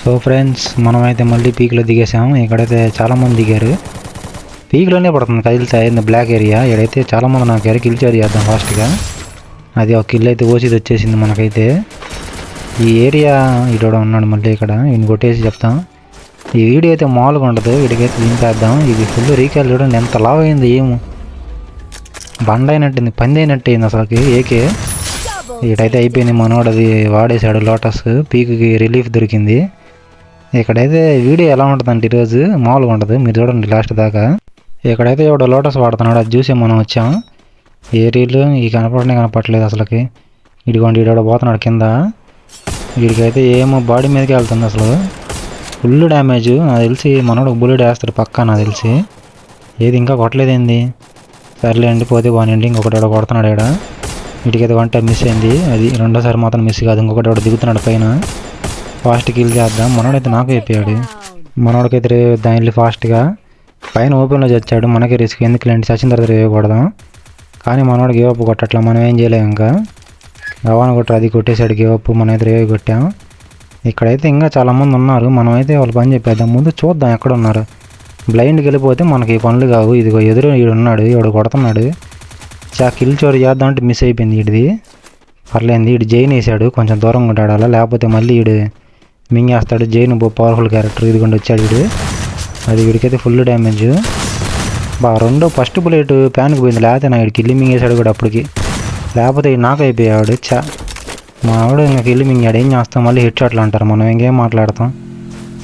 So friends మనమైతే మళ్ళీ పీక్లో దిగేసాము ఇక్కడైతే చాలామంది దిగారు. పీక్లోనే పడుతుంది కదిలితే అయింది బ్లాక్ ఏరియా ఇక్కడైతే చాలామంది నాకు ఎర కిల్ చేద్దాం ఫాస్ట్గా అది ఒక కిల్ అయితే ఓసిది వచ్చేసింది మనకైతే. ఈ ఏరియా ఇడోడ ఉన్నాడు మళ్ళీ ఇక్కడ. ఈయన కొట్టేసి చెప్తాం. ఈ వీడియో అయితే మామూలుగా ఉండదు. వీడికైతే దింపేద్దాం ఇది ఫుల్ రీకాల్ చూడండి ఎంత లావ్ అయింది ఏమో. బండ అయినట్టుంది పంది అయినట్టు అయింది అసలుకి ఏకే. ఇటైతే అయిపోయింది మనోడు అది వాడేశాడు లోటస్. పీక్కి రిలీఫ్ దొరికింది. ఇక్కడైతే వీడియో ఎలా ఉంటుందంటే ఈరోజు మామూలుగా ఉంటుంది మీరు చూడండి లాస్ట్ దాకా. ఇక్కడైతే ఎవడో లోటస్ వాడుతున్నాడు. అది చూసి మనం వచ్చాం. ఏరియాలు ఈ కనపడనే కనపడలేదు అసలుకి. ఇడిగోండి ఈడోడ పోతున్నాడు కింద. వీడికైతే ఏమో బాడీ మీదకి వెళ్తుంది అసలు. Full damage. నాకు తెలిసి మనోడు బుల్లెట్ వేస్తాడు పక్కా నాకు తెలిసి. ఏది ఇంకా కొట్టలేదేంది సర్లే అండి పోతే బాగానండి ఇంకొకటి ఎవడో కొడుతున్నాడు ఇక్కడ వీటికైతే వంట మిస్ అయింది. అది రెండోసారి మాత్రం మిస్ కాదు. ఇంకొకటి ఎవడో దిగుతున్నాడు పైన. ఫాస్ట్ కిల్ చేద్దాం. మనోడైతే నాకు అయిపోయాడు మనోడికైతే రే దాని ఫాస్ట్గా. పైన ఓపెన్లో చచ్చాడు. మనకి రిస్క్. ఎందుకు లేండి? చచ్చిన తర్వాత వేయకూడదాం. కానీ మనోడు గేవప్ కొట్టట్లా. మనం ఏం చేయలేము ఇంకా. గవాన్ కొట్టరు అది కొట్టేశాడు గేవప్ మనం అయితే రేవి కొట్టాం. ఇక్కడైతే ఇంకా చాలామంది ఉన్నారు. మనమైతే వాళ్ళ పని చెప్పేద్దాం. ముందు చూద్దాం ఎక్కడ ఉన్నారు బ్లైండ్కి వెళ్ళిపోతే మనకి ఈ పనులు కావు. ఇదిగో ఎదురు ఈడు ఉన్నాడు. ఈడు కొడుతున్నాడు. చా కిల్ చోరీ చేద్దాం అంటే మిస్ అయిపోయింది వీడిది పర్లేదు. ఈడు జైన్ వేసాడు. కొంచెం దూరంగా ఉంటాడు అలా. లేకపోతే మళ్ళీ వీడు మింగేస్తాడు జైన్ బో పవర్ఫుల్ క్యారెక్టర్ ఇదిగోండి వచ్చాడు వీడు. అది వీడికైతే ఫుల్ డ్యామేజ్ బా రెండో ఫస్ట్ బుల్లెట్ ప్యాన్కి పోయింది. లేకపోతే నా వీడికి ఇల్లు మింగేశాడు కూడా అప్పటికి. లేకపోతే నాకు అయిపోయాడు. చా మా ఆవిడ ఇంకా కిల్లి మింగాడు. ఏం చేస్తాం? మళ్ళీ హెడ్ షాట్లు అంటారు. మనం ఇంకేం మాట్లాడతాం?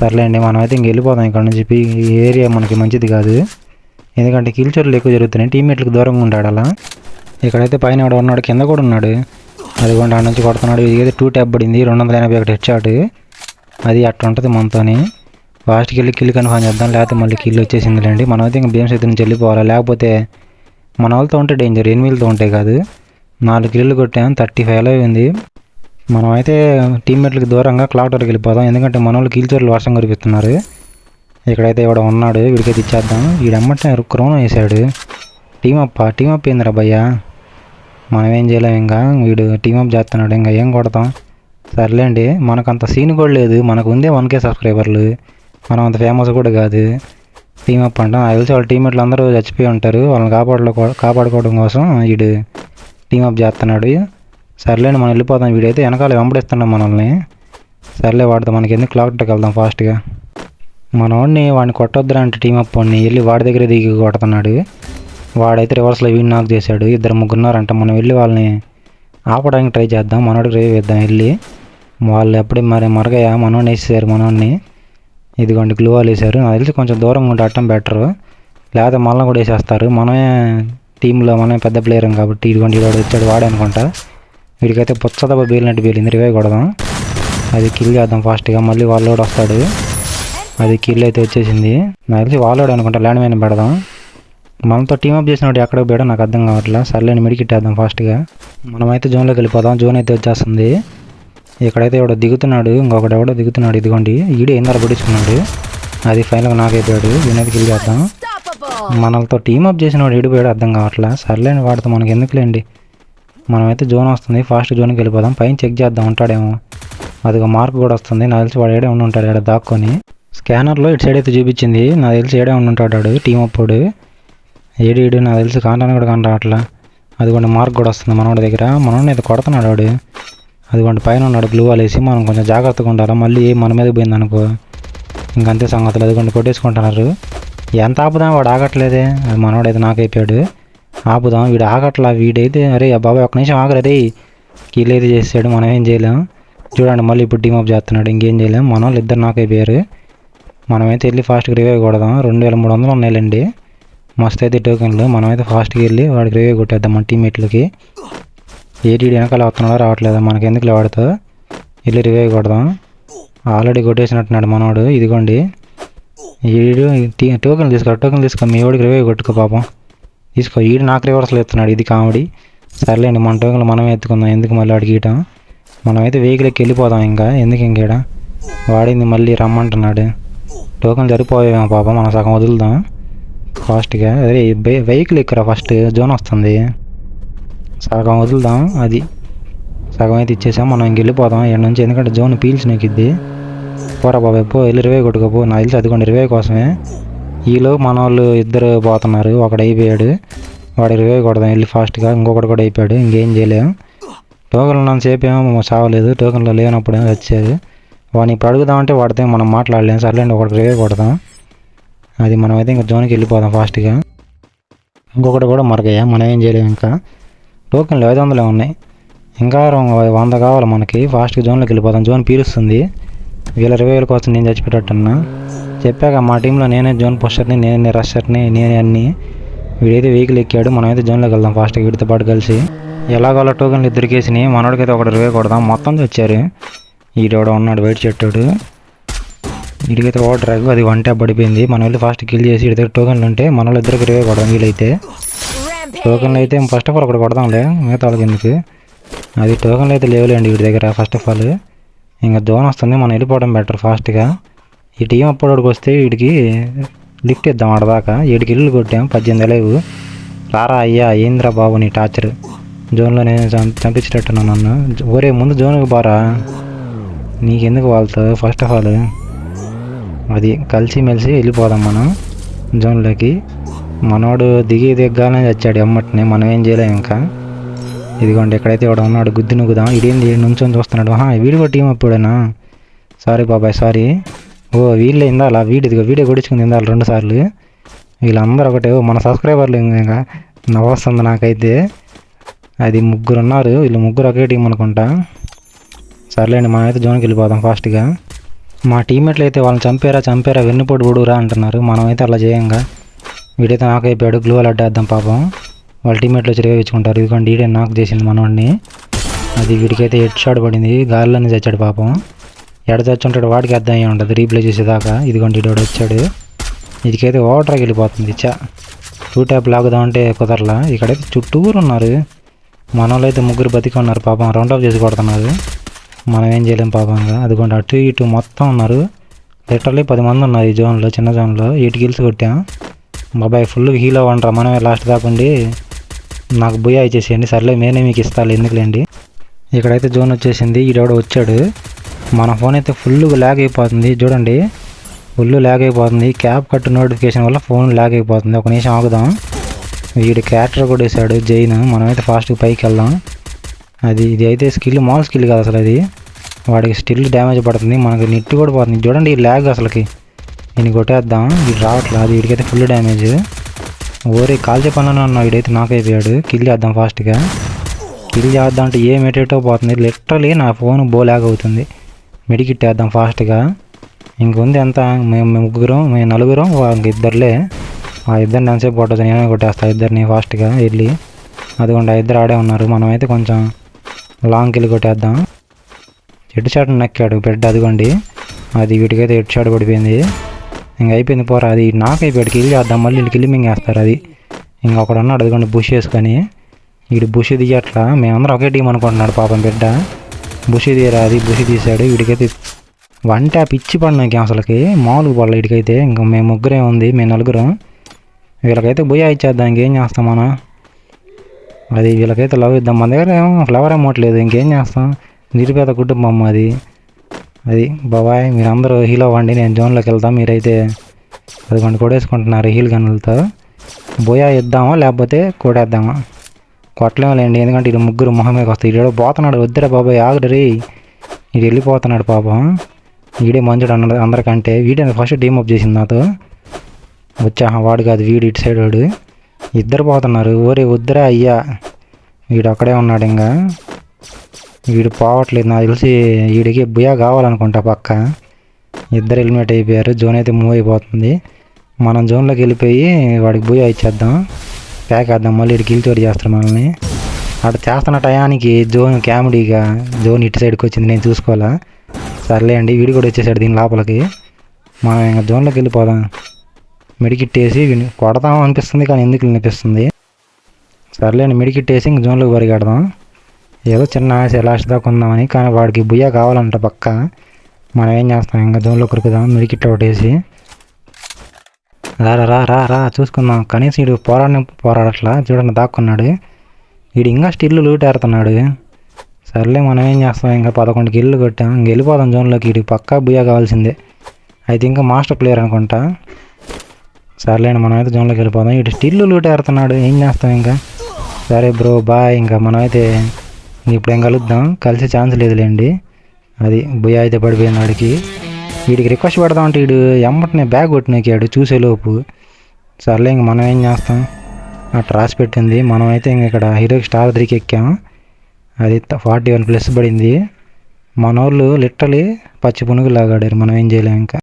సర్లేండి మనం అయితే ఇంక వెళ్ళిపోతాం ఇక్కడ నుంచి. ఈ ఏరియా మనకి మంచిది కాదు. ఎందుకంటే కిల్చర్లు ఎక్కువ జరుగుతున్నాయి. టీమ్మేట్లకు దూరంగా ఉంటాడు అలా. ఇక్కడైతే పైన ఎవడో ఉన్నాడు. కింద కూడా ఉన్నాడు. అది కూడా ఆడ నుంచి కొడుతున్నాడు. ఇది టూ ట్యాప్ పడింది. రెండు వందల ఎనభై ఒకటి హెడ్ షాట్ అది అట్లా ఉంటుంది మనతోని. ఫాస్ట్కి వెళ్ళి కిల్ కన్ఫర్మ్ చేద్దాం లేకపోతే మళ్ళీ కిల్ వచ్చేసిందిలేండి. మనం అయితే ఇంకా భీమ్ అయితే నుంచి లేకపోతే మన వాళ్ళతో ఉంటే డేంజర్ ఎనిమిదితో ఉంటే కాదు. నాలుగు కిల్లు కొట్టాం థర్టీ ఫైవ్ అయింది మనం అయితే టీమ్మేట్లకు దూరంగా క్లాక్ వరకు వెళ్ళిపోదాం. ఎందుకంటే మన వాళ్ళు కీల్చోర్లు వర్షం కురిపిస్తున్నారు. ఇక్కడైతే ఇవాడ ఉన్నాడు వీడికైతే ఇచ్చేద్దాం. వీడమ్మంటే క్రోన్ వేసాడు team up team up team up ఏందిరా భయ్యా. మనం ఏం చేయలేం ఇంకా? వీడు టీమప్ అప్ చేస్తున్నాడు ఇంకా ఏం కొడతాం? సర్లేండి మనకు అంత సీన్ కూడా లేదు. మనకు ఉందే వన్ కే సబ్స్క్రైబర్లు. మనం అంత ఫేమస్ కూడా కాదు. టీమ్ అప్ అంటాం. నాకు తెలిసి వాళ్ళ టీమేట్లు అందరూ చచ్చిపోయి ఉంటారు. వాళ్ళని కాపాడలో కాపాడుకోవడం కోసం వీడు టీమ్ అప్ చేస్తున్నాడు. సర్లేండి మనం వెళ్ళిపోదాం. వీడైతే వెనకాల వెంబడిస్తున్నాం మనల్ని. సర్లే వాడితే మనకి ఎందుకు క్లాక్ వెళ్దాం ఫాస్ట్గా మనోడిని వాడిని కొట్టొద్దురా అంటే టీమ్ అప్ వాడిని వెళ్ళి వాడి దగ్గర దిగి కొడుతున్నాడు. వాడైతే రివర్స్లో వీడిని నాక్ చేశాడు. ఇద్దరు ముగ్గురున్నారంట మనం వెళ్ళి వాళ్ళని ఆపడానికి ట్రై చేద్దాం. మనోడికి రేవ్ వేద్దాం వెళ్ళి వాళ్ళు ఎప్పుడే మరి మరగయ్య? మనోడిని వేసేసారు మనోడిని. ఇదిగోండి గ్లూ వాళ్ళు వేసారు నాకు తెలిసి కొంచెం దూరంగా ఉంటే అట్టం బెటర్. లేకపోతే మళ్ళీ కూడా వేసేస్తారు. మనమే టీంలో మనమే పెద్ద ప్లేయర్ కాబట్టి ఇదిగోండి ఇవాడు వచ్చాడు వాడే అనుకుంటా. వీడికైతే పుచ్చదబ్బ బీలినట్టు బీలింది. రివైవ్ కొడదాం. అది కిల్ చేద్దాం ఫాస్ట్గా మళ్ళీ వాళ్ళోడు వస్తాడు. అది కిల్ అయితే వచ్చేసింది. నాకు తెలిసి వాళ్ళోడు అనుకుంటా. ల్యాండ్ మైన్ పెడదాం. మనతో టీమప్ అప్ చేసినప్పుడు ఎక్కడికి పోయాడో నాకు అర్థం కావట్లేదు సర్లేని మిడికిట్టేద్దాం ఫాస్ట్గా మనమైతే జోన్లోకి వెళ్ళిపోదాం. జోన్ అయితే వచ్చేస్తుంది. ఇక్కడైతే ఎవడో దిగుతున్నాడు ఇంకొకటి ఎవడో దిగుతున్నాడు ఇదిగోండి. ఈడు ఏందర పట్టించుకున్నాడు అది ఫైనల్గా నాకైపోయాడు ఈయనైతే కిల్ చేద్దాం. మనలతో టీమ్ అప్ చేసిన వాడు ఏడిపోయాడు అర్థం కావట్లే? సర్లేని వాడితో మనకి ఎందుకులేండి మనమైతే జోన్ వస్తుంది ఫాస్ట్ జోన్కి వెళ్ళిపోదాం. పైన చెక్ చేద్దాం ఉంటాడేమో. అదిగో మార్క్ కూడా వస్తుంది. నాకు తెలిసి వాడు ఏడే ఉండి ఉంటాడు ఇక్కడ దాక్కొని. స్కానర్లో ఇటు సైడ్ అయితే చూపించింది. నాకు తెలిసి ఏడే ఉండి ఉంటాడు వాడు టీం అప్పుడు ఏడు ఏడు నాకు తెలిసి కాంటాను కూడా కాంటా అట్లా అదిగోండి మార్క్ కూడా వస్తుంది మనోడి దగ్గర. మనోడిని అయితే కొడుతున్నాడు వాడు. అదిగోండి పైన ఉన్నాడు గ్లూ వేసి మనం కొంచెం జాగ్రత్తగా ఉండాలి? మళ్ళీ మన మీద పోయిందనుకో ఇంకంతే సంగతులు. అదిగోండి కొట్టేసుకుంటున్నారు. ఎంత ఆపుదాం వాడు ఆగట్లేదే? అది మనవాడైతే నాకైపోయాడు ఆపుదాం. వీడు ఆగట్లా వీడైతే అరే బాబా బాబాయ్ ఒక్క నిమిషం ఆగరదే కీలైతే చేసాడు మనం ఏం చేయలేం. చూడండి మళ్ళీ ఇప్పుడు టీమప్ చేస్తున్నాడు ఇంకేం చేయలేం. మన వాళ్ళు ఇద్దరు నాకైపోయారు మనమైతే వెళ్ళి ఫాస్ట్గా రివైవ్ కొడదాం. రెండు వేల మూడు వందలు ఉన్నాయిలేండి. మస్తు అయితే టోకెన్లు మనమైతే ఫాస్ట్గా వెళ్ళి వాడికి రివైవ్ కొట్టేద్దాం మన టీమేట్లకి ఏడి వెనకాల వస్తున్నాడో రావట్లేదా మనకి ఎందుకు వాడుతో వెళ్ళి రివైవ్ కొడదాం ఆల్రెడీ కొట్టేసినట్టున్నాడు మనోడు ఇదిగోండి. ఈడు టోకెన్ తీసుకో టోకెన్ తీసుకో మీ వాడికి రివైవ్ కొట్టుకో పాపం. తీసుకో ఈడు నాకు రివర్సల్ ఎత్తున్నాడు ఇది కామెడీ. సర్లేండి మన టోకెన్లు మనమే ఎత్తుకుందాం ఎందుకు మళ్ళీ వాడికి ఇయటం మనమైతే వెహికల్ వెళ్ళిపోదాం ఇంకా ఎందుకు ఇంకేడ వాడింది మళ్ళీ రమ్మంటున్నాడు. టోకెన్ సరిపోయామో పాపం మనం సగం వదులుదాం. ఫాస్ట్గా అదే వెహికల్ ఎక్కరా ఫస్ట్ జోన్ వస్తుంది. సగం వదులుదాం అది. సగం అయితే ఇచ్చేసాం మనం ఇంకెళ్ళిపోదాం ఇక్కడ నుంచి ఎందుకంటే జోన్ పీల్చినకిద్ది పోరా బాబాయ్ పో వెళ్ళి ఇరవై కొట్టుకోపో నా తెలిసి అదిగోండి ఇరవై కోసమే. ఈలో మన వాళ్ళు ఇద్దరు పోతున్నారు ఒకడు అయిపోయాడు. వాడు ఇరవై కొడదాం వెళ్ళి ఫాస్ట్గా. ఇంకొకటి కూడా అయిపోయాడు ఇంకేం చేయలేం. టోకన్లు ఉన్నంతసేపు ఏమో సావలేదు టోకన్లో లేనప్పుడు ఏమో వచ్చేది వాడిని ఇప్పుడు అడుగుదామంటే వాడితే మనం మాట్లాడలేం. సర్లేండి ఒకటి రివే కొడదాం. అది మనమైతే ఇంకా జోన్కి వెళ్ళిపోదాం ఫాస్ట్గా. ఇంకొకటి కూడా మరగయ్యా మనం ఏం చేయలేము ఇంకా. టోకెన్లు ఐదు వందలే ఉన్నాయి. ఇంకా వంద కావాలి మనకి. ఫాస్ట్గా జోన్లోకి వెళ్ళిపోతాం జోన్ పీలుస్తుంది. వీళ్ళ ఇరవై వేల కోసం నేను చచ్చిపెట్టట్టున్నా చెప్పాక మా టీంలో నేనే జోన్ పుషర్ని నేనే రషర్ని నేనే అన్నీ. వీడైతే వెహికల్ ఎక్కాడు. మనమైతే జోన్లోకి వెళ్దాం ఫాస్ట్గా. వీడితో పాటు కలిసి. ఎలాగోలా టోకెన్లు ఇద్దరు మనోడికైతే ఒకటి ఇరవై కొడదాం. మొత్తం వచ్చారు ఈడోడ ఉన్నాడు బయట చెట్టాడు. వీడికైతే ఓ డ్రగ్ అది వన్ ట్యాప్ పడిపోయింది. మనం వెళ్ళి ఫాస్ట్ కిల్ చేసి వీడి దగ్గర టోకెన్లు ఉంటే మన వాళ్ళు ఇద్దరికి ఇరవై కొడదాం వీలైతే. టోకెన్లు అయితే ఫస్ట్ ఆఫ్ ఆల్ ఒకటి కొడదాంలే మిగతా వాళ్ళకి ఎందుకు? అది టోకెన్లు అయితే లేవులేండి వీడి దగ్గర ఫస్ట్ ఆఫ్ ఆల్ ఇంకా జోన్ వస్తుంది మనం వెళ్ళిపోవడం బెటర్ ఫాస్ట్గా ఈ టీం అప్పటికి వస్తే వీడికి లిఫ్ట్ ఇద్దాం ఆడదాకా వీడికి ఇల్లు కొట్టాం పద్దెనిమిది లేవు. రారా అయ్యా ఏంద్రా బాబు నీ టార్చర్ జోన్లో నేను చంపించేటట్టున్నా నన్ను. ఒరే ముందు జోన్కి బారా నీకెందుకు వాళ్ళతో? ఫస్ట్ ఆఫ్ ఆల్ అది కలిసి మెలిసి వెళ్ళిపోదాం మనం జోన్లోకి. మనోడు దిగి దిగ్గానే వచ్చాడు ఎమ్మటిని మనం ఏం చేయలేం ఇంకా. ఇదిగోండి ఎక్కడైతే వాడు ఉన్నాడు గుద్ది నుగ్గుదాం ఇదేంది నుంచొని చూస్తున్నాడు. ఆహా వీడు టీం అప్పుడేనా? సారీ బాబాయ్ సారీ. ఓ వీళ్ళే ఇందాల వీడి ఇదిగో వీడియో కొడుచుకుంది ఇందాల రెండు సార్లు. వీళ్ళందరూ ఒకటే మన సబ్స్క్రైబర్లు ఇంకా నవ్వొస్తుంది నాకైతే. అది ముగ్గురు ఉన్నారు వీళ్ళు ముగ్గురు ఒకే టీం అనుకుంటా. సర్లేండి మనమైతే జోన్కి వెళ్ళిపోదాం ఫాస్ట్గా. మా టీమ్మేట్లు అయితే వాళ్ళని చంపారా చంపారా వెన్నుపోటు పొడుగురా అంటున్నారు. మనమైతే అలా చేయంగా. వీడైతే నాకు అయిపోయాడు. గ్లూ అడ్డేద్దాం పాపం. వాళ్ళ టీమ్మేట్లు వచ్చి రేవించుకుంటారు ఇదిగోండి ఈడే నాకు చేసింది మనవాడిని అది వీడికైతే హెడ్ షాట్ పడింది. గాలిలోనే చచ్చాడు పాపం. ఎడ చచ్చుంటాడు వాడికి అర్థం అయ్యి ఉంటుంది. రీప్లే చేసేదాకా. ఇదిగోండి ఇడోడు వచ్చాడు. ఇదికైతే ఓటర్కి వెళ్ళిపోతుంది. చా టూ ట్యాప్ లాగుదామంటే కుదరలా. ఇక్కడైతే చుట్టూరు ఉన్నారు. మనలో అయితే ముగ్గురు బతికి ఉన్నారు పాపం. రౌండ్ ఆఫ్ చేసి కొడుతున్నారు. మనం ఏం చేయలేం పాపంగా అదిగోండి అటు ఇటు మొత్తం ఉన్నారు. లిటరలీ పది మంది ఉన్నారు ఈ జోన్లో చిన్న జోన్లో ఎయిట్ గిల్స్ కొట్టాం. బాబాయ్ ఫుల్ హీలో వండరా మనమే లాస్ట్ దాకుండి నాకు బుయ్యా ఇచ్చేసేయండి సర్లే నేనే మీకు ఇస్తాను ఎందుకులేండి? ఇక్కడైతే జోన్ వచ్చేసింది ఈడెవడో వచ్చాడు. మన ఫోన్ అయితే ఫుల్ ల్యాగ్ అయిపోతుంది చూడండి. ఫుల్ ల్యాగ్ అయిపోతుంది క్యాప్ కట్ నోటిఫికేషన్ వల్ల ఫోన్ ల్యాగ్ అయిపోతుంది. ఒక నిమిషం ఆగుదాం. వీడు క్యారెక్టర్ కూడా వేసాడు జైన్. మనమైతే ఫాస్ట్గా పైకి వెళ్దాం. అది ఇది అయితే స్కిల్ మాల్ స్కిల్ కాదు అసలు అది. వాడికి స్టిల్ డ్యామేజ్ పడుతుంది మనకి నెట్ కూడా పోతుంది. చూడండి ఈ ల్యాగ్ అసలుకి. నేను కొట్టేద్దాం. వీడు రావట్లేదు అది వీడికైతే ఫుల్ డ్యామేజ్ ఓరే కాల్చే పనులు ఉన్నా వీడైతే నాకు అయిపోయాడు కిల్ చేద్దాం ఫాస్ట్గా కిల్ చేద్దాం అంటే ఏం ఎటేటో పోతుంది. లిటరలీ నా ఫోన్ బో ల్యాగ్ అవుతుంది. మెడికిట్ వేద్దాం ఫాస్ట్గా ఇంకొంది ఎంత? మేము మేము ముగ్గురం మేము నలుగురం ఇంక ఇద్దరులే. ఆ ఇద్దరిని ఎంతసేపు పట్టదు నేనే కొట్టేస్తా. ఇద్దరిని ఫాస్ట్గా వెళ్ళి. అదిగోండి ఆ ఇద్దరు ఆడే ఉన్నారు. మనమైతే కొంచెం లాంగ్కి వెళ్ళి కొట్టేద్దాం. హెడ్ షాట్ నక్కాడు. బెడ్ అదిగోండి. అది వీటికైతే హెడ్ షాట్ పడిపోయింది ఇంక అయిపోయింది పోరా అది. నాకు వెళ్ళి కిల్ చేద్దాం మళ్ళీ వీళ్ళు కిల్లి మింగేస్తారు అది. ఇంక ఒకడు ఉన్నాడు అదిగోండి బుష్ వేసుకొని వీడు బుష్ దిగట్లా మేమందరం ఒకే టీం అనుకుంటున్నాడు పాపం బిడ్డ. బుష్ తీయరా అది బుష్ తీసాడు వీడికైతే వన్ ట్యాప్ ఇచ్చి పడినాకి అసలుకి. మామూలుగా పడలే వీడికైతే ఇంకా మేము ముగ్గురే ఉంది మేము నలుగురం. వీళ్ళకైతే బుయ్యా ఇచ్చేద్దాం ఇంకేం చేస్తాం మనం? అది వీళ్ళకైతే లవ్ ఇద్దాం. మన దగ్గర ఏమో ఫ్లవర్ అమ్మట్లేదు ఇంకేం చేస్తాం? నిరుపేద కుటుంబం అది. అది బాబాయ్ మీరందరూ హీల్ అవ్వండి నేను జోన్లోకి వెళ్తాను మీరైతే పదకొండు కొడేసుకుంటున్నారు హీల్ గన్నులతో. బోయా ఇద్దామా లేకపోతే కొడేద్దామా కొట్టలేములేండి ఎందుకంటే ఇది ముగ్గురు మొహమేకి వస్తాయి. ఈడో పోతున్నాడు వద్దురా బాబాయ్ ఆగడరి రే. ఇది వెళ్ళిపోతున్నాడు పాపం. వీడే మంచుడు అన్నాడు అందరికంటే. వీడే ఫస్ట్ డీమ్ అప్ చేసింది నాతో. వచ్చా వాడు కాదు వీడు ఇటు సైడ్ వాడు. ఇద్దరు పోతున్నారు. ఓరే వద్దురా అయ్యా. వీడు అక్కడే ఉన్నాడు ఇంకా. వీడు పోవట్లేదు. నాకు తెలిసి వీడికి బుయా కావాలనుకుంటా పక్క. ఇద్దరు హెల్మెట్ అయిపోయారు. జోన్ అయితే మూవ్ అయిపోతుంది. మనం జోన్లోకి వెళ్ళిపోయి వాడికి బుయా ఇచ్చేద్దాం. ప్యాక్ వేద్దాం. మళ్ళీ ఇటు కిల్ చేస్తారు మనల్ని. అటు చేస్తున్న టయానికి జోన్ కామెడీగా జోన్ ఇటు సైడ్కి వచ్చింది. నేను చూసుకోవాలా? సర్లే అండి. వీడు కూడా వచ్చేసాడు దీని లోపలికి. మనం ఇంకా జోన్లోకి వెళ్ళిపోదాం. మిడికిట్టేసి కొడదాం అనిపిస్తుంది కానీ ఎందుకు అనిపిస్తుంది సర్లే అండి. ఇంక జోన్లోకి పరిగెడదాం. ఏదో చిన్న ఆశ లాస్ట్ దాకా ఉందామని కానీ వాడికి బుయ్య కావాలంట పక్క. మనం ఏం చేస్తాం? ఇంకా జోన్లో కొరుకుదాం మిడికిట్ ఒకటి వేసి రా రా, రా రా చూసుకుందాం. కనీసం వీడు పోరాడిన పోరాడట్లా. చూడండి దాక్కున్నాడు. వీడు ఇంకా స్టిల్లు లూటేరుతున్నాడు సర్లే మనం ఏం చేస్తాం? ఇంకా పదకొండు ఇల్లు కొట్టాం. ఇంక వెళ్ళిపోదాం జోన్లోకి. ఇటు పక్కా బుయ్య కావాల్సిందే. అయితే ఇంకా మాస్టర్ ప్లేయర్ అనుకుంటా. సర్లేండి మనం అయితే జోన్లోకి వెళ్ళిపోదాం. ఇటు స్టిల్లు లూటేరుతున్నాడు ఏం చేస్తాం ఇంకా? సరే బ్రో బాయ్. ఇంకా మనమైతే ఇప్పుడు ఏం కలుద్దాం? కలిసే ఛాన్స్ లేదులేండి. అది బుయ్యా అయితే పడిపోయింది వాడికి. వీడికి రిక్వెస్ట్ పెడదాం అంటే వీడు ఎమ్మటనే బ్యాగ్ కొట్టినెక్కాడు చూసేలోపు. సర్లే ఇంక మనం ఏం చేస్తాం? అట్లా రాసి పెట్టింది. మనం అయితే ఇంక ఇక్కడ హీరోకి స్టార్ త్రీకి ఎక్కాం. అది ఫార్టీ వన్ ప్లస్ పడింది. మన వాళ్ళు లిటరలీ పచ్చి పునుగు లాగాడారు మనం ఏం చేయలేం ఇంకా.